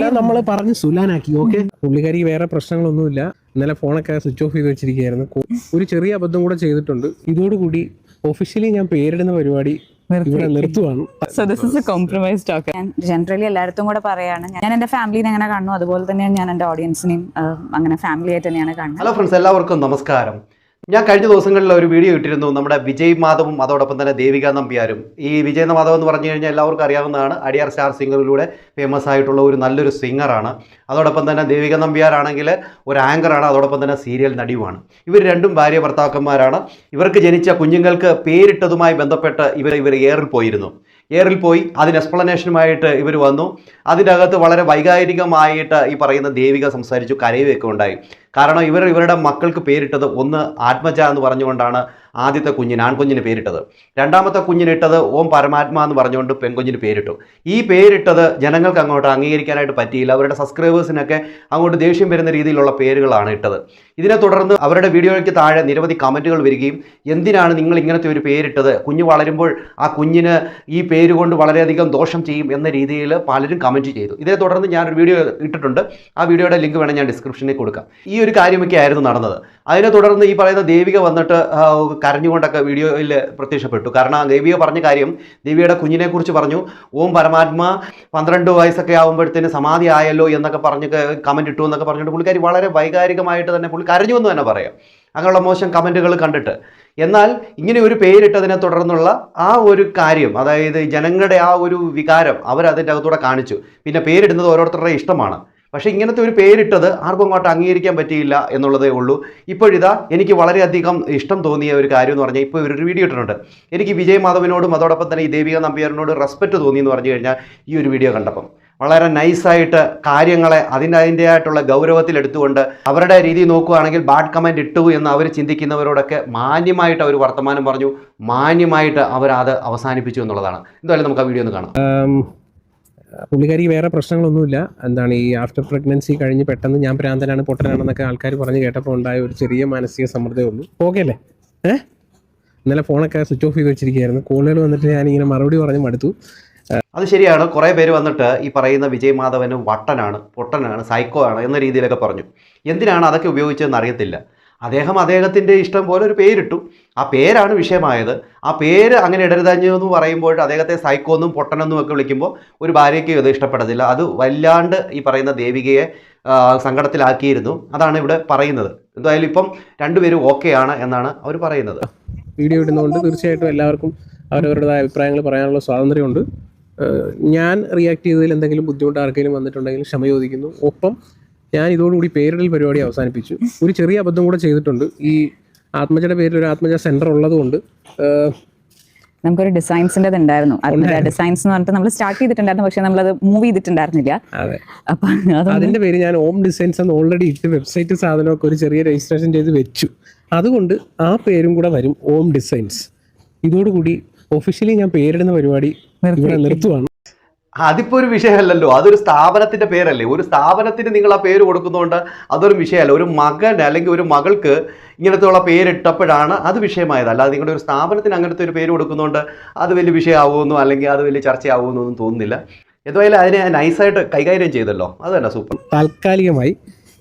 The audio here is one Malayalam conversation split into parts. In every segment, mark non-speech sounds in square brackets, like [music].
എല്ലാം നമ്മൾ പറഞ്ഞ് സുലാനാക്കി ഓക്കെ? പുള്ളിക്കാരിക്ക് വേറെ പ്രശ്നങ്ങളൊന്നുമില്ല. ഇന്നലെ ഫോണൊക്കെ സ്വിച്ച് ഓഫ് ചെയ്ത് വെച്ചിരിക്കുകയായിരുന്നു. ഒരു ചെറിയ അബദ്ധം കൂടെ ചെയ്തിട്ടുണ്ട്. ഇതോടുകൂടി ഒഫീഷ്യലി ഞാൻ പേരിടുന്ന പരിപാടി ഇവിടെ നിർത്തുവാണ്. So is a compromise talk generally എല്ലായിടത്തും കൂടെ പറയാണ് ഞാൻ എന്റെ ഫാമിലിനെ എങ്ങനെ കാണുന്നു? അതുപോലെ തന്നെയാണ് ഞാൻ എന്റെ ഓഡിയൻസിനെയും അങ്ങനെ ഫാമിലി ആയിട്ട് തന്നെയാണ് കാണുന്നത്. ഹലോ ഫ്രണ്ട്സ് എല്ലാവർക്കും നമസ്കാരം. ഞാൻ കഴിഞ്ഞ ദിവസങ്ങളിൽ ഒരു വീഡിയോ ഇട്ടിരുന്നു. നമ്മുടെ വിജയ് മാധവും അതോടൊപ്പം തന്നെ ദേവിക നമ്പ്യാരും. ഈ വിജയ് മാധവ് എന്ന് പറഞ്ഞു കഴിഞ്ഞാൽ എല്ലാവർക്കും അറിയാവുന്നതാണ്. അടിയാർ സ്റ്റാർ സിംഗറിലൂടെ ഫേമസ് ആയിട്ടുള്ള ഒരു നല്ലൊരു സിംഗറാണ്. അതോടൊപ്പം തന്നെ ദേവിക നമ്പ്യാരാണെങ്കിൽ ഒരു ആങ്കറാണ് അതോടൊപ്പം തന്നെ സീരിയൽ നടിയുമാണ്. ഇവർ രണ്ടും ഭാര്യ ഭർത്താക്കന്മാരാണ്. ഇവർക്ക് ജനിച്ച കുഞ്ഞുങ്ങൾക്ക് പേരിട്ടതുമായി ബന്ധപ്പെട്ട് ഇവർ ഇവർ ഏറിൽ പോയിരുന്നു എയറിൽ പോയി അതിന് എക്സ്പ്ലനേഷനുമായിട്ട് ഇവർ വന്നു. അതിനകത്ത് വളരെ വൈകാരികമായിട്ട് ഈ പറയുന്ന ദേവിക സംസാരിച്ചു കരയുകയൊക്കെ ഉണ്ടായി. കാരണം ഇവർ ഇവരുടെ മക്കൾക്ക് പേരിട്ടത് ഒന്ന് ആത്മജ എന്ന് പറഞ്ഞുകൊണ്ടാണ് ആദ്യത്തെ കുഞ്ഞിന് ആൺകുഞ്ഞിന് പേരിട്ടത്. രണ്ടാമത്തെ കുഞ്ഞിനിട്ടത് ഓം പരമാത്മ എന്ന് പറഞ്ഞുകൊണ്ട് പെൺകുഞ്ഞിന് പേരിട്ടു. ഈ പേരിട്ടത് ജനങ്ങൾക്ക് അങ്ങോട്ട് അംഗീകരിക്കാനായിട്ട് പറ്റിയില്ല. അവരുടെ സബ്സ്ക്രൈബേഴ്സിനൊക്കെ അങ്ങോട്ട് ദേഷ്യം വരുന്ന രീതിയിലുള്ള പേരുകളാണ് ഇട്ടത്. ഇതിനെ തുടർന്ന് അവരുടെ വീഡിയോയ്ക്ക് താഴെ നിരവധി കമന്റുകൾ വരികയും എന്തിനാണ് നിങ്ങൾ ഇങ്ങനത്തെ ഒരു പേരിട്ടത്? കുഞ്ഞ് വളരുമ്പോൾ ആ കുഞ്ഞിന് ഈ പേര് കൊണ്ട് വളരെയധികം ദോഷം ചെയ്യും എന്ന രീതിയിൽ പലരും കമന്റ് ചെയ്തു. ഇതിനെ തുടർന്ന് ഞാനൊരു വീഡിയോ ഇട്ടിട്ടുണ്ട്. ആ വീഡിയോയുടെ ലിങ്ക് വേണം ഞാൻ ഡിസ്ക്രിപ്ഷനിൽ കൊടുക്കാം. ഈ ഒരു കാര്യമൊക്കെ ആയിരുന്നു നടന്നത്. അതിനെ തുടർന്ന് ഈ പറയുന്ന ദേവിക വന്നിട്ട് കരഞ്ഞുകൊണ്ടൊക്കെ വീഡിയോയിൽ പ്രത്യക്ഷപ്പെട്ടു. കാരണം ആ ദേവിക പറഞ്ഞ കാര്യം ദേവിയുടെ കുഞ്ഞിനെ കുറിച്ച് പറഞ്ഞു. ഓം പരമാത്മ പന്ത്രണ്ട് വയസ്സൊക്കെ ആകുമ്പോഴത്തേന് സമാധി ആയല്ലോ എന്നൊക്കെ പറഞ്ഞ് കമന്റ് ഇട്ടു എന്നൊക്കെ പറഞ്ഞിട്ട് പുള്ളിക്കാരി വളരെ വൈകാരികമായിട്ട് തന്നെ പുള്ളി കരഞ്ഞു എന്ന് തന്നെ പറയാം. അങ്ങനെയുള്ള മോശം കമന്റുകൾ കണ്ടിട്ട്. എന്നാൽ ഇങ്ങനെ ഒരു പേരിട്ടതിനെ തുടർന്നുള്ള ആ ഒരു കാര്യം അതായത് ജനങ്ങളുടെ ആ ഒരു വികാരം അവരതിന്റെ അകത്തൂടെ കാണിച്ചു. പിന്നെ പേരിടുന്നത് ഓരോരുത്തരുടെ ഇഷ്ടമാണ്. പക്ഷേ ഇങ്ങനത്തെ ഒരു പേരിട്ടത് ആർക്കും അങ്ങോട്ട് അംഗീകരിക്കാൻ പറ്റിയില്ല എന്നുള്ളതേ ഉള്ളൂ. ഇപ്പോഴിതാ എനിക്ക് വളരെയധികം ഇഷ്ടം തോന്നിയ ഒരു കാര്യം എന്ന് പറഞ്ഞാൽ ഇപ്പോൾ ഒരു വീഡിയോ ഇട്ടിട്ടുണ്ട്. എനിക്ക് വിജയ് മാധവനോടും അതോടൊപ്പം തന്നെ ഈ ദേവിക നമ്പ്യാറിനോട് റെസ്പെക്റ്റ് തോന്നി എന്ന് പറഞ്ഞു കഴിഞ്ഞാൽ ഈ ഒരു വീഡിയോ കണ്ടപ്പം. വളരെ നൈസായിട്ട് കാര്യങ്ങളെ അതിന്റെ അതിന്റെതായിട്ടുള്ള ഗൗരവത്തിൽ എടുത്തുകൊണ്ട് അവരുടെ രീതി നോക്കുകയാണെങ്കിൽ ബാഡ് കമന്റ് ഇട്ടു എന്ന് അവർ ചിന്തിക്കുന്നവരോടൊക്കെ മാന്യമായിട്ട് അവർ വർത്തമാനം പറഞ്ഞു. മാന്യമായിട്ട് അവർ അത് അവസാനിപ്പിച്ചു എന്നുള്ളതാണ്. എന്തായാലും നമുക്ക് ആ വീഡിയോ ഒന്ന് കാണാം. പുള്ളിക്കാരി വേറെ പ്രശ്നങ്ങളൊന്നുമില്ല. എന്താണ് ഈ ആഫ്റ്റർ പ്രഗ്നൻസി കഴിഞ്ഞ് പെട്ടെന്ന് ഞാൻ പ്രാന്തനാണ് പൊട്ടനാണെന്നൊക്കെ ആൾക്കാർ പറഞ്ഞ് കേട്ടപ്പോൾ ഉണ്ടായ ഒരു ചെറിയ മാനസിക സമ്മർദ്ദമേ ഉള്ളൂ. ഓക്കെ അല്ലേ? ഏഹ് ഇന്നലെ ഫോണൊക്കെ സ്വിച്ച് ഓഫ് ചെയ്ത് വെച്ചിരിക്കുകയായിരുന്നു. കോളുകൾ വന്നിട്ട് ഞാനിങ്ങനെ മറുപടി പറഞ്ഞ് മടുത്തു. അത് ശരിയാണ്. കുറേ പേര് വന്നിട്ട് ഈ പറയുന്ന വിജയ് മാധവന് വട്ടനാണ് പൊട്ടനാണ് സൈക്കോ ആണ് എന്ന രീതിയിലൊക്കെ പറഞ്ഞു. എന്തിനാണ് അതൊക്കെ ഉപയോഗിച്ചതെന്ന് അറിയത്തില്ല. അദ്ദേഹം അദ്ദേഹത്തിന്റെ ഇഷ്ടം പോലെ ഒരു പേരിട്ടു. ആ പേരാണ് വിഷയമായത്. ആ പേര് അങ്ങനെ ഇടരുതഞ്ഞു എന്ന് പറയുമ്പോൾ അദ്ദേഹത്തെ സൈക്കോ എന്നും പൊട്ടനെന്നും ഒക്കെ വിളിക്കുമ്പോൾ ഒരു ഭാര്യയ്ക്ക് ഇത് ഇഷ്ടപ്പെടത്തില്ല. അത് വല്ലാണ്ട് ഈ പറയുന്ന ദേവികയെ സങ്കടത്തിലാക്കിയിരുന്നു. അതാണ് ഇവിടെ പറയുന്നത്. എന്തായാലും ഇപ്പം രണ്ടുപേരും ആണ് എന്നാണ് അവർ പറയുന്നത്. വീഡിയോ ഇടുന്നതുകൊണ്ട് തീർച്ചയായിട്ടും എല്ലാവർക്കും അവരവരുടേതായ അഭിപ്രായങ്ങൾ പറയാനുള്ള സ്വാതന്ത്ര്യമുണ്ട്. ഞാൻ റിയാക്ട് ചെയ്തതിൽ എന്തെങ്കിലും ബുദ്ധിമുട്ട് ആർക്കെങ്കിലും വന്നിട്ടുണ്ടെങ്കിൽ ക്ഷമ ചോദിക്കുന്നു. ഒപ്പം ഞാൻ ഇതോടുകൂടി പേരിടൽ പരിപാടി അവസാനിപ്പിച്ചു. ഒരു ചെറിയ അബദ്ധം കൂടെ ചെയ്തിട്ടുണ്ട്. ഈ ആത്മജയുടെ പേരിൽ ഒരു ആത്മജ സെന്റർ ഉള്ളതുകൊണ്ട് നമുക്കൊരു ഡിസൈൻസിന്റെ ഉണ്ടായിരുന്നു. ഡിസൈൻസ് എന്ന് പറഞ്ഞിട്ട് നമ്മൾ സ്റ്റാർട്ട് ചെയ്തിട്ടുണ്ടായിരുന്നു. പക്ഷെ നമ്മളത് മൂവ് ചെയ്തിട്ടുണ്ടായിരുന്നില്ല. അതെ. അപ്പം അതിന്റെ പേര് ഞാൻ ഓം ഡിസൈൻസ് എന്ന് ഓൾറെഡി ഇട്ട് വെബ്സൈറ്റ് സാധനമൊക്കെ ഒരു ചെറിയ രജിസ്ട്രേഷൻ ചെയ്ത് വെച്ചു. അതുകൊണ്ട് ആ പേരും കൂടെ വരും ഓം ഡിസൈൻസ് ഇതോടുകൂടി ഒഫീഷ്യലി ഞാൻ പേരിടുന്ന പരിപാടി ഇവിടെ നിർത്തുവാണ്. അതിപ്പോ ഒരു വിഷയമല്ലല്ലോ. അതൊരു സ്ഥാപനത്തിന്റെ പേരല്ലേ. ഒരു സ്ഥാപനത്തിന് നിങ്ങൾ ആ പേര് കൊടുക്കുന്നതുകൊണ്ട് അതൊരു വിഷയമല്ല. ഒരു മകൻ അല്ലെങ്കിൽ ഒരു മകൾക്ക് ഇങ്ങനത്തെ ഉള്ള പേരിട്ടപ്പോഴാണ് അത് വിഷയമായത്. അല്ലാതെ നിങ്ങളുടെ ഒരു സ്ഥാപനത്തിന് അങ്ങനത്തെ ഒരു പേര് കൊടുക്കുന്നതുകൊണ്ട് അത് വലിയ വിഷയമാവുമെന്നോ അല്ലെങ്കിൽ അത് വലിയ ചർച്ചയാവുമെന്നോ ഒന്നും തോന്നുന്നില്ല. എന്തായാലും അതിനെ നൈസായിട്ട് കൈകാര്യം ചെയ്തല്ലോ. അത് തന്നെ സൂപ്പർ. താൽക്കാലികമായി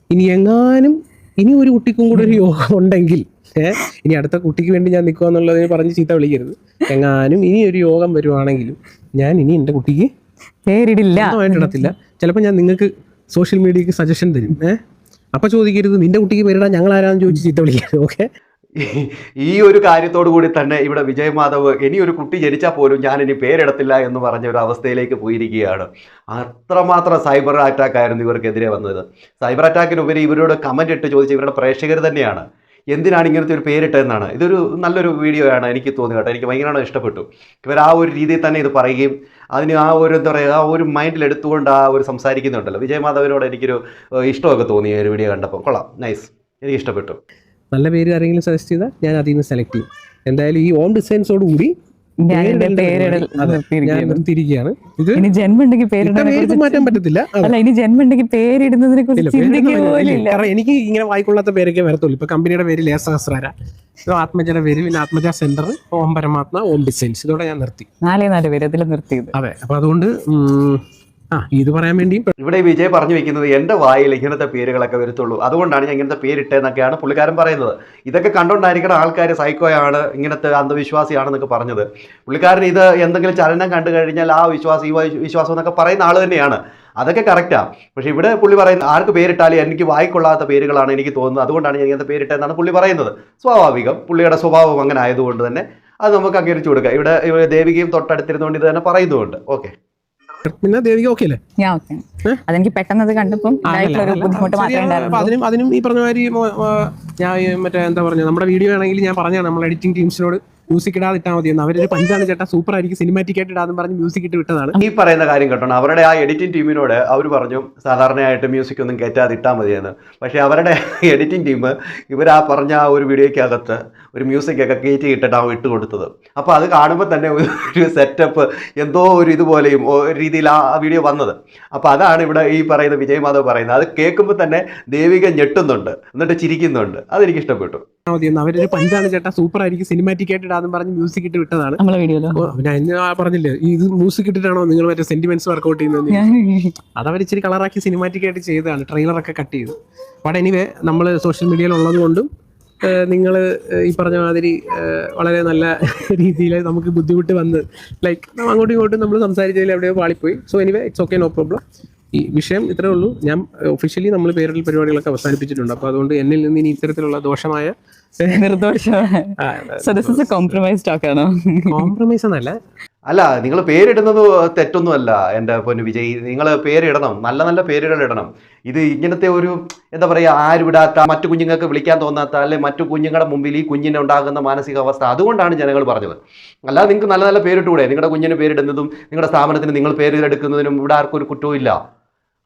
ഇനി എങ്ങാനും ഇനി ഒരു കുട്ടിക്കും കൂടെ ഒരു യോഗം ഉണ്ടെങ്കിൽ ഇനി അടുത്ത കുട്ടിക്ക് വേണ്ടി ഞാൻ നിൽക്കുക എന്നുള്ളതിന് പറഞ്ഞ് ചീത്ത വിളിക്കരുത്. എങ്ങാനും ഇനി ഒരു യോഗം വരുവാണെങ്കിലും ഞാൻ ഇനി എന്റെ കുട്ടിക്ക് പേരിടില്ല. ഇടത്തില്ല. ചിലപ്പോൾ ഞാൻ നിങ്ങൾക്ക് സോഷ്യൽ മീഡിയക്ക് സജഷൻ തരും. ഏഹ് അപ്പൊ ചോദിക്കരുത് നിന്റെ കുട്ടിക്ക് പേരിടാൻ ഞങ്ങൾ ആരാന്ന് ചോദിച്ച് ചീത്ത വിളിക്കരുത് ഓക്കെ ഈ ഒരു കാര്യത്തോടു കൂടി തന്നെ ഇവിടെ വിജയ് മാധവ് ഇനി ഒരു കുട്ടി ജനിച്ചാൽ പോലും ഞാൻ ഇനി പേരിടത്തില്ല എന്ന് പറഞ്ഞ ഒരു അവസ്ഥയിലേക്ക് പോയിരിക്കുകയാണ്. അത്രമാത്രം സൈബർ അറ്റാക്ക് ആയിരുന്നു ഇവർക്കെതിരെ വന്നത്. സൈബർ അറ്റാക്കിനുപരി ഇവരോട് കമന്റ് ഇട്ട് ചോദിച്ച ഇവരുടെ പ്രേക്ഷകർ തന്നെയാണ്. എന്തിനാണ് ഇങ്ങനത്തെ ഒരു പേരിട്ടതെന്നാണ്. ഇതൊരു നല്ലൊരു വീഡിയോ ആണ് എനിക്ക് തോന്നി കേട്ടോ. എനിക്ക് ഭയങ്കരമായിട്ട് ഇഷ്ടപ്പെട്ടു. ഇവർ ആ ഒരു രീതിയിൽ തന്നെ ഇത് പറയുകയും അതിന് ആ ഒരു എന്താ പറയുക ആ ഒരു മൈൻഡിൽ എടുത്തുകൊണ്ട് ആ ഒരു സംസാരിക്കുന്നുണ്ടല്ലോ. വിജയമാധവനോട് എനിക്കൊരു ഇഷ്ടമൊക്കെ തോന്നി ഒരു വീഡിയോ കണ്ടപ്പോൾ. കൊള്ളാം. നൈസ് എനിക്ക് ഇഷ്ടപ്പെട്ടു. നല്ല പേര് ആരെങ്കിലും സജസ്റ്റ് ചെയ്താൽ ഞാൻ അതിൽ നിന്ന് സെലക്ട് ചെയ്യും. എന്തായാലും ഈ ഓൺ ഡിസൈൻസോട് കൂടി നിർത്തിയിരിക്കുകയാണ്. ഇത് ഇനി ജന്മം ഉണ്ടെങ്കിൽ മാറ്റാൻ പറ്റത്തില്ല. അല്ല ഇനി ജന്മം ഉണ്ടെങ്കിൽ പേരിടുന്നതിനെ കുറിച്ച് എനിക്ക് ഇങ്ങനെ വായിക്കൊള്ളാത്ത പേരൊക്കെ വരത്തുള്ളൂ. ഇപ്പൊ കമ്പനിയുടെ പേര് ലേസ സഹസ്രാര. ഇപ്പൊ ആത്മജയുടെ പേര് പിന്നെ ആത്മജ സെന്റർ ഓം പരമാത്മ ഓം ഡിസൈൻസ് ഇതോടെ ഞാൻ നിർത്തി. നാലേ നാല് പേര് അതിൽ നിർത്തിയത്. അതെ അപ്പൊ അതുകൊണ്ട് ആ ഇത് പറയാൻ വേണ്ടി ഇവിടെ വിജയ് പറഞ്ഞു വെക്കുന്നത് എന്റെ വായിൽ ഇങ്ങനത്തെ പേരുകളൊക്കെ വരത്തുള്ളൂ. അതുകൊണ്ടാണ് ഞാൻ ഇങ്ങനത്തെ പേരിട്ടതെന്നൊക്കെയാണ് പുള്ളിക്കാരൻ പറയുന്നത്. ഇതൊക്കെ കണ്ടുകൊണ്ടായിരിക്കണം ആൾക്കാർ സൈക്കോയാണ് ഇങ്ങനത്തെ അന്ധവിശ്വാസിയാണെന്നൊക്കെ പറഞ്ഞത്. പുള്ളിക്കാരൻ ഇത് എന്തെങ്കിലും ചലനം കണ്ടു കഴിഞ്ഞാൽ ആ വിശ്വാസം ഈ വിശ്വാസം എന്നൊക്കെ പറയുന്ന ആൾ തന്നെയാണ്. അതൊക്കെ കറക്റ്റാ പക്ഷേ ഇവിടെ പുള്ളി പറയുന്നത് ആർക്ക് പേരിട്ടാലും എനിക്ക് വായിക്കൊള്ളാത്ത പേരുകളാണ് എനിക്ക് തോന്നുന്നത്. അതുകൊണ്ടാണ് ഞാൻ ഇങ്ങനത്തെ പേരിട്ടതെന്നാണ് പുള്ളി പറയുന്നത്. സ്വാഭാവികം പുള്ളിയുടെ സ്വഭാവം അങ്ങനെ ആയതുകൊണ്ട് തന്നെ അത് നമുക്ക് അംഗീകരിച്ചു കൊടുക്കാം ഇവിടെ ദേവികയും തൊട്ടടുത്തിരുന്നുകൊണ്ട് ഇത് തന്നെ പറയുന്നുമുണ്ട് ഓക്കെ. പിന്നെ ദേവിക ഓക്കെ അല്ലേ? ഞാൻ ഓക്കെ അതെനിക്ക് പെട്ടെന്ന് അത് കണ്ടപ്പം ഉണ്ടായിട്ടുള്ള ഒരു ബുദ്ധിമുട്ട് മാത്രമേ അപ്പൊ ഉണ്ടായിരുന്നുള്ളൂ. അതിനും അതിനും ഈ പറഞ്ഞ മാതിരി മോ- ആ, ഞാൻ ഈ മറ്റേ എന്താ പറഞ്ഞ നമ്മുടെ വീഡിയോ ആണെങ്കിൽ ഞാൻ പറഞ്ഞാണ് നമ്മൾ എഡിറ്റിംഗ് ടീംസിനോട് മ്യൂസിക് ഇടാതെ ഇട്ടാൽ മതി എന്ന് അവരൊരു പഞ്ചാണ് ചേട്ടാ. സൂപ്പർ ആയിരിക്കും സിനിമാറ്റിക് ആയിട്ട് ഇടാന്ന് പറഞ്ഞ് മ്യൂസിക് ഇട്ട് വിട്ടതാണ്. ഈ പറയുന്ന കാര്യം കേട്ടോ അവരുടെ ആ എഡിറ്റിംഗ് ടീമിനോട് അവർ പറഞ്ഞു സാധാരണയായിട്ട് മ്യൂസിക് ഒന്നും കയറ്റാതെ ഇട്ടാൽ മതിയെന്ന്. പക്ഷേ അവരുടെ എഡിറ്റിംഗ് ടീം ഇവർ ആ പറഞ്ഞ ആ ഒരു വീഡിയോയ്ക്കകത്ത് ഒരു മ്യൂസിക് ഒക്കെ കയറ്റി ഇട്ടിട്ടാണ് ഇട്ട് കൊടുത്തത്. അപ്പോൾ അത് കാണുമ്പോൾ തന്നെ ഒരു സെറ്റപ്പ് എന്തോ ഒരു ഇതുപോലെയും ഒരു രീതിയിൽ ആ വീഡിയോ വന്നത്. അപ്പോൾ അതാണ് ഇവിടെ ഈ പറയുന്ന വിജയ് മാധവ് പറയുന്നത്. അത് കേൾക്കുമ്പോൾ തന്നെ ദേവിക ഞെട്ടുന്നുണ്ട്. എന്നിട്ട് ചിരിക്കുന്നുണ്ട്. അതെനിക്ക് ഇഷ്ടപ്പെട്ടു. മതി എന്ന് അവരൊരു പഞ്ചാണ് ചേട്ടാ. സൂപ്പർ ആയിരിക്കും സിനിമാറ്റിക് ആയിട്ട് ഇടാന്ന് പറഞ്ഞ് മ്യൂസിക് ഇട്ട് വിട്ടതാണ്. നമ്മളെ വീഡിയോയിലോ ഓ, ഞാൻ പറഞ്ഞില്ലേ ഇത് മ്യൂസിക് ഇട്ടിട്ടാണോ നിങ്ങൾ മറ്റേ സെന്റിമെന്റ്സ് വർക്ക്ഔട്ട് ചെയ്യുന്നത് ഞാൻ അതവർ ഇച്ചിരി കളറാക്കി സിനിമാറ്റിക് ആയിട്ട് ചെയ്തതാണ്. ട്രെയിലർ ഒക്കെ കട്ട് ചെയ്തു. ബട്ട് എനിവേ നമ്മൾ സോഷ്യൽ മീഡിയയിൽ ഉള്ളത് കൊണ്ടും നിങ്ങൾ ഈ പറഞ്ഞ മാതിരി ഏഹ്, വളരെ നല്ല [laughs] രീതിയിൽ നമുക്ക് ബുദ്ധിമുട്ട് വന്ന് ലൈക്ക് അങ്ങോട്ടും ഇങ്ങോട്ടും നമ്മൾ സംസാരിച്ചതിൽ എവിടെയോ പാളിപ്പോയി. So anyway it's okay no problem ഈ വിഷയം ഇത്രേ ഉള്ളൂ. ഞാൻ ഒഫീഷ്യലി നമ്മൾ പേരിടൽ പരിപാടികളൊക്കെ അവസാനിപ്പിച്ചിട്ടുണ്ട്. അപ്പോൾ അതുകൊണ്ട് എന്നിൽ നിന്ന് ഇനി ഇത്തരത്തിലുള്ള ദോഷമായ നിർദോഷമാണ് so this is a compromise എന്നല്ല. അല്ല നിങ്ങൾ പേരിടുന്നത് തെറ്റൊന്നും അല്ല എന്റെ പൊന്നു വിജയ്. നിങ്ങൾ പേരിടണം. നല്ല നല്ല പേരുകൾ ഇടണം. ഇത് ഇങ്ങനത്തെ ഒരു എന്താ പറയുക ആരും വിടാത്ത മറ്റു കുഞ്ഞുങ്ങൾക്ക് വിളിക്കാൻ തോന്നാത്ത അല്ലെ മറ്റു കുഞ്ഞുങ്ങളുടെ മുമ്പിൽ ഈ കുഞ്ഞിന് ഉണ്ടാകുന്ന മാനസികാവസ്ഥ അതുകൊണ്ടാണ് ജനങ്ങൾ പറഞ്ഞത്. അല്ലാതെ നിങ്ങൾക്ക് നല്ല നല്ല പേരിട്ടുകൂടെ നിങ്ങളുടെ കുഞ്ഞിന് പേരിടുന്നതും നിങ്ങളുടെ സ്ഥാപനത്തിന് നിങ്ങൾ പേരിലെടുക്കുന്നതിനും ഇവിടെ ആർക്കും ഒരു കുറ്റവും ഇല്ല.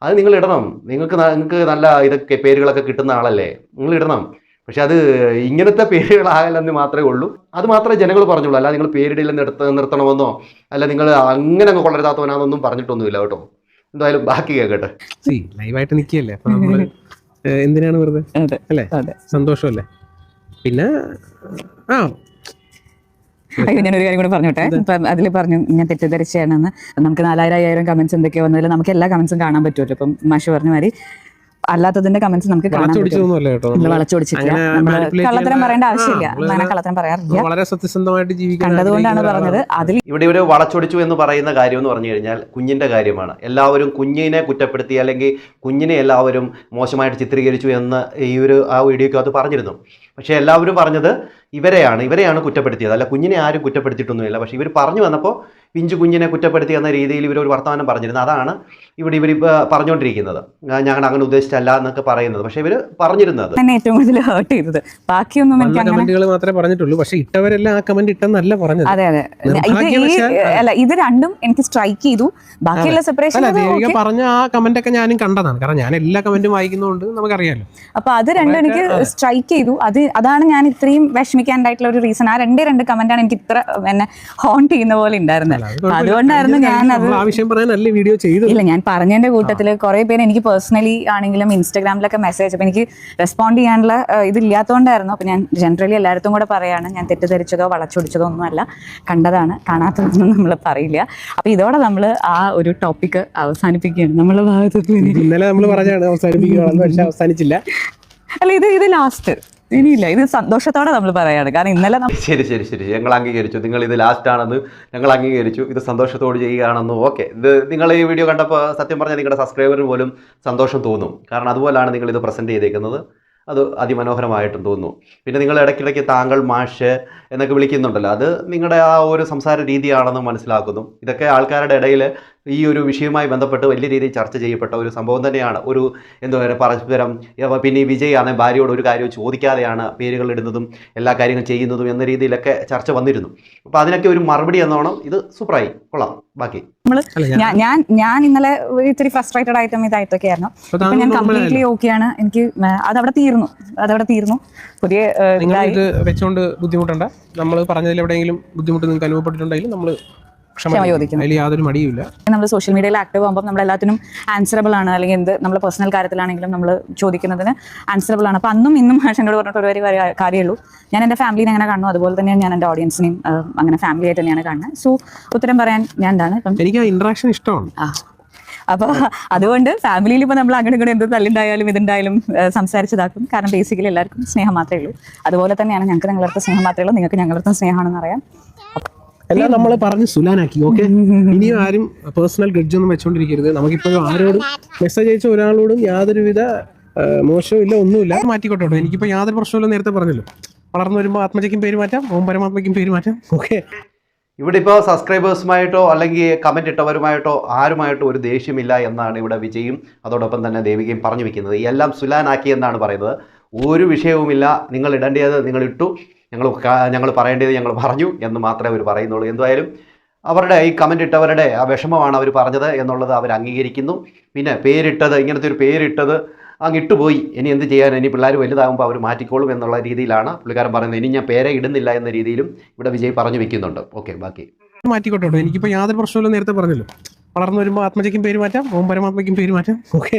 അത് നിങ്ങൾ ഇടണം. നിങ്ങൾക്ക് നിങ്ങൾക്ക് നല്ല ഇതൊക്കെ പേരുകളൊക്കെ കിട്ടുന്ന ആളല്ലേ? നിങ്ങൾ ഇടണം. പക്ഷെ അത് ഇങ്ങനത്തെ [laughs] പേരുകളാകലെന്ന് മാത്രമേ ഉള്ളൂ. അത് മാത്രമേ ജനങ്ങൾ പറഞ്ഞുള്ളൂ. അല്ല നിങ്ങൾ പേരിടയിൽ നിർത്ത നിർത്തണമെന്നോ അല്ല നിങ്ങൾ അങ്ങനെ അങ്ങ് കൊള്ളരുതാത്തവനാണെന്നൊന്നും പറഞ്ഞിട്ടൊന്നുമില്ല കേട്ടോ. എന്തായാലും ബാക്കി കേൾക്കട്ടെ. സി ലൈവായിട്ട് നിൽക്കുകയല്ലേ? നമ്മൾ എന്തിനാണ് വെറുതെ? അല്ലേ? അതെ. സന്തോഷമല്ലേ? പിന്നെ ആ അയ്യോ ഞാൻ ഒരു കാര്യം കൂടെ പറഞ്ഞോട്ടെ. ഇപ്പം അതിൽ പറഞ്ഞു ഞാൻ തെറ്റിദ്ധരിച്ചാണെന്ന് നമുക്ക് നാലായിരം അയ്യായിരം കമന്റ്സ് എന്തൊക്കെയോ വന്നതിൽ നമുക്ക് എല്ലാ കമന്റ്സും കാണാൻ പറ്റുമല്ലോ. ഇപ്പം മാഷ് പറഞ്ഞ മാതിരി അല്ലാത്തതിന്റെ കമന്റ്സ് നമുക്ക് കാണാൻ വളച്ചൊടിച്ചിട്ടില്ല കള്ളത്തരം പറയേണ്ട ആവശ്യമില്ല. അങ്ങനെ കള്ളത്തരം പറയാറില്ല. വളരെ സത്യസന്ധമായിട്ട് കണ്ടതുകൊണ്ടാണ് പറഞ്ഞത്. അതിൽ ഇവിടെ ഇവിടെ വളച്ചൊടിച്ചു എന്ന് പറയുന്ന കാര്യം എന്ന് പറഞ്ഞു കഴിഞ്ഞാൽ കുഞ്ഞിന്റെ കാര്യമാണ്. എല്ലാവരും കുഞ്ഞിനെ കുറ്റപ്പെടുത്തി അല്ലെങ്കിൽ കുഞ്ഞിനെ എല്ലാവരും മോശമായിട്ട് ചിത്രീകരിച്ചു എന്ന് ഈ ഒരു ആ വീഡിയോക്കകത്ത് പറഞ്ഞിരുന്നു. പക്ഷേ എല്ലാവരും പറഞ്ഞത് ഇവരെയാണ് ഇവരെയാണ് കുറ്റപ്പെടുത്തിയത്. അല്ല കുഞ്ഞിനെ ആരും കുറ്റപ്പെടുത്തിയിട്ടൊന്നുമില്ല. പക്ഷേ ഇവർ പറഞ്ഞു വന്നപ്പോൾ പിഞ്ചു കുഞ്ഞിനെ കുറ്റപ്പെടുത്തി എന്ന രീതിയിൽ ഇവർ ഒരു വർത്തമാനം പറഞ്ഞിരുന്നു. അതാണ് ഇവിടെ ഇവർ പറഞ്ഞുകൊണ്ടിരിക്കുന്നത് ഞങ്ങൾ അങ്ങനെ ഉദ്ദേശിച്ചല്ല എന്നൊക്കെ പറയുന്നത്. പക്ഷേ ഇവർ പറഞ്ഞിരുന്നത്. എന്നെ ഏറ്റവും കൂടുതൽ ഹേർട്ട് ചെയ്തത്. ബാക്കിയൊന്നും കമന്റുകൾ മാത്രമേ പറഞ്ഞിട്ടുള്ളൂ. പക്ഷേ ഇട്ടവരെല്ലാം ആ കമന്റ് ഇട്ടെന്നല്ല പറഞ്ഞത്. അതെ അതെ. ഇത് ഈ അല്ല ഇത് രണ്ടും എനിക്ക് സ്ട്രൈക്ക് ചെയ്തു. ബാക്കിയുള്ള സെപ്പറേഷൻ പറഞ്ഞ ആ കമന്റ് ഒക്കെ ഞാനും കണ്ടതാണ്. കാരണം ഞാൻ എല്ലാ കമന്റും വായിക്കുന്നതുകൊണ്ട് നമുക്കറിയാലോ. അപ്പൊ അത് രണ്ടും എനിക്ക് സ്ട്രൈക്ക് ചെയ്തു. അത് അതാണ് ഞാൻ ഇത്രയും വിഷമിക്കാനായിട്ടുള്ള ഒരു റീസൺ ആ രണ്ട് രണ്ട് കമന്റാണ് എനിക്ക് ഇത്ര എന്നെ ഹോൺ ചെയ്യുന്ന പോലെ ഉണ്ടായിരുന്നത്. അത് അതുകൊണ്ടായിരുന്നു ഞാൻ അത് വീഡിയോ ഇല്ല ഞാൻ പറഞ്ഞതിന്റെ കൂട്ടത്തിൽ കുറെ പേര് എനിക്ക് പേഴ്സണലി ആണെങ്കിലും ഇൻസ്റ്റാഗ്രാമിലൊക്കെ മെസ്സേജ് അപ്പൊ എനിക്ക് റെസ്പോണ്ട് ചെയ്യാനുള്ള ഇതില്ലാത്തതുകൊണ്ടായിരുന്നു അപ്പൊ ഞാൻ ജനറലി എല്ലായിടത്തും കൂടെ പറയാണ് ഞാൻ തെറ്റിദ്ധരിച്ചതോ വളച്ചൊടിച്ചതോ ഒന്നുമല്ല. കണ്ടതാണ് കാണാത്തതൊന്നും നമ്മൾ പറയില്ല. അപ്പൊ ഇതോടെ നമ്മൾ ആ ഒരു ടോപ്പിക് അവസാനിപ്പിക്കുകയാണ്. നമ്മളെ ഭാഗത്ത് ഇന്നലെ നമ്മൾ പറഞ്ഞാണ് അവസാനിപ്പിക്കുകയാണെന്ന് പക്ഷെ അവസാനിച്ചില്ല. അല്ല ഇത് ഇത് ലാസ്റ്റ് ഇനിയില്ല ഇത് സന്തോഷത്തോടെ നമ്മൾ പറയാണ്. കാരണം ഇന്നലെ ശരി ശരി ശരി. ഞങ്ങൾ അംഗീകരിച്ചു. നിങ്ങൾ ഇത് ലാസ്റ്റ് ആണെന്ന് ഞങ്ങൾ അംഗീകരിച്ചു. ഇത് സന്തോഷത്തോട് ചെയ്യുകയാണെന്ന് ഓക്കെ ഇത് നിങ്ങൾ ഈ വീഡിയോ കണ്ടപ്പോൾ സത്യം പറഞ്ഞാൽ നിങ്ങളുടെ സബ്സ്ക്രൈബറിന് പോലും സന്തോഷം തോന്നും. കാരണം അതുപോലാണ് നിങ്ങൾ ഇത് പ്രസന്റ് ചെയ്തേക്കുന്നത്. അത് അതിമനോഹരമായിട്ടും തോന്നുന്നു. പിന്നെ നിങ്ങൾ ഇടയ്ക്കിടയ്ക്ക് താങ്കൾ മാഷ് എന്നൊക്കെ വിളിക്കുന്നുണ്ടല്ലോ. അത് നിങ്ങളുടെ ആ ഒരു സംസാര രീതിയാണെന്ന് മനസ്സിലാക്കുന്നു. ഇതൊക്കെ ആൾക്കാരുടെ ഇടയിൽ ഈ ഒരു വിഷയവുമായി ബന്ധപ്പെട്ട് വലിയ രീതിയിൽ ചർച്ച ചെയ്യപ്പെട്ട ഒരു സംഭവം തന്നെയാണ്. ഒരു എന്താ പറയുക പരസ്പരം പിന്നെ ഈ വിജയ് ആണെങ്കിൽ ഭാര്യയോട് ഒരു കാര്യവും ചോദിക്കാതെയാണ് പേരുകൾ ഇടുന്നതും എല്ലാ കാര്യങ്ങളും ചെയ്യുന്നതും എന്ന രീതിയിലൊക്കെ ചർച്ച വന്നിരുന്നു. അപ്പോൾ അതിനൊക്കെ ഒരു മറുപടി എന്നോണം ഇത് സൂപ്പറായി. കൊള്ളാം. ബാക്കി. ഞാൻ ഞാൻ ഇന്നലെ ഇത്തിരി ഫ്രസ്ട്രേറ്റഡ് ആയിട്ടും ഇതായിട്ടൊക്കെ ആയിരുന്നു അപ്പൊ ഇപ്പൊ ഞാൻ കംപ്ലീറ്റ്ലി ഓക്കെയാണ് എനിക്ക് അതവിടെ തീർന്നു. അതവിടെ തീർന്നു. പുതിയ ഏഹ്, നിങ്ങൾ ഇത് വെച്ചുകൊണ്ട് ബുദ്ധിമുട്ടണ്ട. നമ്മൾ പറഞ്ഞതിൽ എവിടെയെങ്കിലും ബുദ്ധിമുട്ട് നിങ്ങൾക്ക് അനുഭവപ്പെട്ടിട്ടുണ്ടെങ്കിൽ നമ്മൾ ക്ഷമ ചോദിക്കുന്നു. അതിൽ യാതൊരു മടിയുമില്ല. നമ്മൾ സോഷ്യൽ മീഡിയയിൽ ആക്റ്റീവ് ആകുമ്പോൾ നമ്മൾ എല്ലാത്തിനും ആൻസറബിൾ ആണ്. അല്ലെങ്കിൽ എന്ത് നമ്മൾ പേഴ്സണൽ കാര്യത്തിലാണെങ്കിലും നമ്മൾ ചോദിക്കുന്നതിന് ആൻസറബിൾ ആണ്. അപ്പോൾ അന്നും ഇന്നും [laughs] എന്നോട് പറഞ്ഞിട്ട് ഒരു ഒരു കാര്യമുള്ളൂ. ഞാൻ എന്റെ ഫാമിലിനെ അങ്ങനെ കാണുന്നു. അതുപോലെ തന്നെ ഞാൻ എന്റെ ഓഡിയൻസിനെയും അങ്ങനെ ഫാമിലി ആയിട്ട് തന്നെയാണ് കാണുന്നത്. സോ ഉത്തരം പറയാൻ ഞാൻ എന്താണ്? എനിക്ക് ഇന്ററാക്ഷൻ ഇഷ്ടമാണ്. അപ്പോൾ അപ്പൊ അതുകൊണ്ട് ഫാമിലിയിൽ ഇപ്പൊ നമ്മൾ അങ്ങനെ ഇങ്ങനെ എന്ത് തല്ലുണ്ടായാലും ഇതുണ്ടായാലും സംസാരിച്ചതാക്കും. കാരണം ബേസിക്കലി എല്ലാവർക്കും സ്നേഹം മാത്രമേ ഉള്ളൂ. അതുപോലെ തന്നെയാണ് ഞങ്ങൾക്ക് നിങ്ങളുടെ സ്നേഹം മാത്രമേ ഉള്ളൂ. നിങ്ങൾക്ക് ഞങ്ങളുടെ സ്നേഹമാണെന്ന് അറിയാം. എല്ലാം നമ്മൾ പറഞ്ഞ് സുലാനാക്കി ഓക്കെ ഇനിയും ആരും പേഴ്സണൽ ഗ്രഡ്ജ് ഒന്നും വെച്ചോണ്ടിരിക്കരുത്. നമുക്കിപ്പോഴും ആരോടും മെസ്സേജ് അയച്ച ഒരാളോടും യാതൊരുവിധ ഇല്ല ഒന്നുമില്ല. മാറ്റിക്കോട്ടോ. കേട്ടോ എനിക്കിപ്പോൾ യാതൊരു പ്രശ്നമില്ല നേരത്തെ പറഞ്ഞല്ലോ. വളർന്നു വരുമ്പോൾ ആത്മജയ്ക്കും പേര് മാറ്റാം ഓം പരമാത്മയ്ക്കും പേര് മാറ്റാം ഓക്കെ ഇവിടെ ഇപ്പോൾ സബ്സ്ക്രൈബേഴ്സുമായിട്ടോ അല്ലെങ്കിൽ കമന്റ് ഇട്ടവരുമായിട്ടോ ആരുമായിട്ടോ ഒരു ദേഷ്യമില്ല എന്നാണ് ഇവിടെ വിജയും. അതോടൊപ്പം തന്നെ ദേവികയും പറഞ്ഞു വെക്കുന്നത്. എല്ലാം സുലാനാക്കി എന്നാണ് പറയുന്നത്. ഒരു വിഷയവുമില്ല. നിങ്ങൾ ഇടേണ്ടത് നിങ്ങൾ ഇട്ടു. ഞങ്ങൾ ഞങ്ങൾ പറയേണ്ടത് ഞങ്ങൾ പറഞ്ഞു എന്ന് മാത്രമേ അവർ പറയുന്നുള്ളൂ. എന്തായാലും അവരുടെ ഈ കമന്റ് ഇട്ടവരുടെ ആ വിഷമമാണ് അവർ പറഞ്ഞത് എന്നുള്ളത് അവർ അംഗീകരിക്കുന്നു. പിന്നെ പേരിട്ടത് ഇങ്ങനത്തെ ഒരു പേരിട്ടത് അങ്ങ് ഇട്ടുപോയി. ഇനി എന്ത് ചെയ്യാൻ? ഇനി പിള്ളേർ വലുതാകുമ്പോൾ അവർ മാറ്റിക്കോളും എന്നുള്ള രീതിയിലാണ് പുള്ളിക്കാരൻ പറയുന്നത്. ഇനി ഞാൻ പേരെ ഇടുന്നില്ല എന്ന രീതിയിലും ഇവിടെ വിജയ് പറഞ്ഞു വെക്കുന്നുണ്ട്. ഓക്കെ ബാക്കി. മാറ്റിക്കോട്ടെ കേട്ടോ. എനിക്കിപ്പോൾ യാതൊരു പ്രശ്നമില്ല നേരത്തെ പറഞ്ഞല്ലോ. വളർന്നു വരുമ്പോൾ ആത്മജയ്ക്കും പേര് മാറ്റാം ഓം പരമാത്മയ്ക്കും പേര് മാറ്റാം. ഓക്കെ.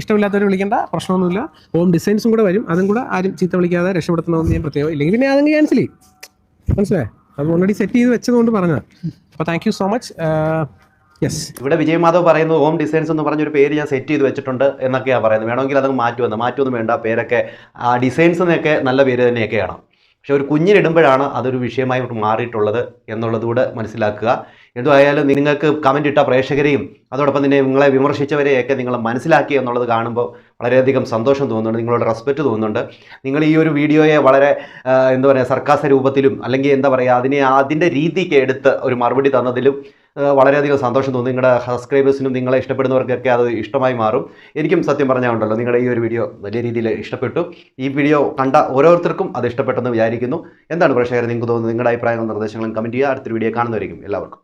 ഇഷ്ടമില്ലാത്തവർ വിളിക്കേണ്ട പ്രശ്നമൊന്നുമില്ല. ഓം ഡിസൈൻസും കൂടെ വരും അതും കൂടെ ആരും ചീത്ത വിളിക്കാതെ രക്ഷപ്പെടുത്തണമെന്ന് ഞാൻ പ്രത്യേകം ഇല്ലെങ്കിൽ പിന്നെ അതങ്ങ് ക്യാൻസൽ ചെയ്യും. മനസ്സിലായി? അത് ഓൾറെഡി സെറ്റ് ചെയ്ത് വെച്ചതുകൊണ്ട് പറഞ്ഞാൽ അപ്പോൾ thank you so much yes ഇവിടെ വിജയ് മാധവ് പറയുന്നത് ഓം ഡിസൈൻസ് എന്ന് പറഞ്ഞൊരു പേര് ഞാൻ സെറ്റ് ചെയ്ത് വെച്ചിട്ടുണ്ട് എന്നൊക്കെയാണ് പറയുന്നത്. വേണമെങ്കിൽ അതങ്ങ് മാറ്റുമെന്ന് മാറ്റുമൊന്നും വേണ്ട പേരൊക്കെ ആ ഡിസൈൻസ് എന്നൊക്കെ നല്ല പേര് തന്നെയൊക്കെയാണ്. പക്ഷെ ഒരു കുഞ്ഞിനിടുമ്പോഴാണ് അതൊരു വിഷയമായി മാറിയിട്ടുള്ളത് എന്നുള്ളതുകൂടെ മനസ്സിലാക്കുക. എന്തുമായാലും നിങ്ങൾക്ക് കമന്റ് ഇട്ട പ്രേക്ഷകരെയും അതോടൊപ്പം തന്നെ നിങ്ങളെ വിമർശിച്ചവരെയൊക്കെ നിങ്ങൾ മനസ്സിലാക്കി എന്നുള്ളത് കാണുമ്പോൾ വളരെയധികം സന്തോഷം തോന്നുന്നുണ്ട് നിങ്ങളോട് റെസ്പെക്റ്റ് തോന്നുന്നുണ്ട്. നിങ്ങൾ ഈ ഒരു വീഡിയോയെ വളരെ എന്താ പറയുക സർക്കാസ രൂപത്തിലും അല്ലെങ്കിൽ എന്താ പറയുക അതിനെ അതിന്റെ രീതിക്ക് എടുത്ത് ഒരു മറുപടി തന്നതിലും വളരെയധികം സന്തോഷം തോന്നുന്നു നിങ്ങളുടെ സബ്സ്ക്രൈബേഴ്സിനും നിങ്ങളെ ഇഷ്ടപ്പെടുന്നവർക്കൊക്കെ അത് ഇഷ്ടമായി മാറും. എനിക്കും സത്യം പറഞ്ഞാൽ ഉണ്ടല്ലോ നിങ്ങളുടെ ഈ ഒരു വീഡിയോ വലിയ രീതിയിൽ ഇഷ്ടപ്പെട്ടു. ഈ വീഡിയോ കണ്ട ഓരോരുത്തർക്കും അത് ഇഷ്ടപ്പെട്ടെന്ന് വിചാരിക്കുന്നു. എന്താണ് പ്രേക്ഷകർ നിങ്ങൾക്ക് തോന്നുന്നത്? നിങ്ങളുടെ അഭിപ്രായങ്ങളും നിർദ്ദേശങ്ങളും കമന്റ് ചെയ്യുക. അടുത്തൊരു വീഡിയോ കാണുന്നവരിക്കും എല്ലാവർക്കും.